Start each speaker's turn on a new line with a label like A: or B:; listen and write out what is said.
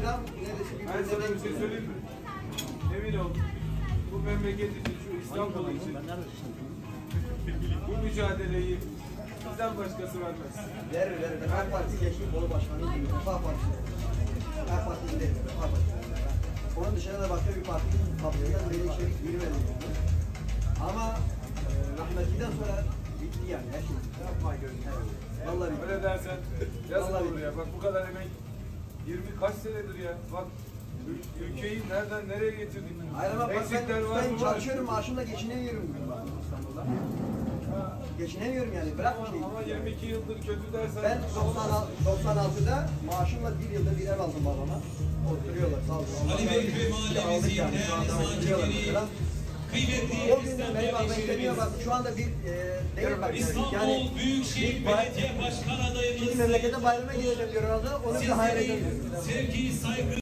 A: Ben sana bir şey söyleyeyim mi? Emin ol. Bu memleket için, şu İstanbul için bu mücadeleyi bizden başkası vermez.
B: Verir verir. AK Parti geçti Bolu Başkanı gibi. Refah Partisi. AK Parti değil. Refah Partisi. Onun dışında da başka bir partinin kapısından böyle içerik girmedi. Ama e, rahmetliden sonra bitti yani her şey.
A: Yapma gözünü.
B: Vallahi bitti.
A: Öyle dersen yazık
B: Vallahi
A: olur ya. Bak bu kadar emek 20 kaç senedir ya. Bak ül- ülkeyi nereden nereye getirdik?
B: Hayır ama bak ben,
A: var
B: ben?
A: Var.
B: çalışıyorum maaşımla geçinemiyorum bak İstanbul'da. Geçinemiyorum yani bırak bir şey.
A: Ama 22 yıldır kötü dersen
B: Ben 96 96'da maaşımla bir yılda bir ev aldım babama. Oturuyorlar sağ olsun.
C: Ali
B: olsun.
C: mahallemizin
B: Aldık yani, mesela.
C: kıymetli
B: O günden beri bak ben şu anda bir e, değil bak
C: İstanbul
B: yani
C: Büyükşehir Belediye
B: memlekete bayrama gideceğim diyor herhalde onu bile hayal
C: sizleri
B: edemiyorum.
C: sevgi, saygı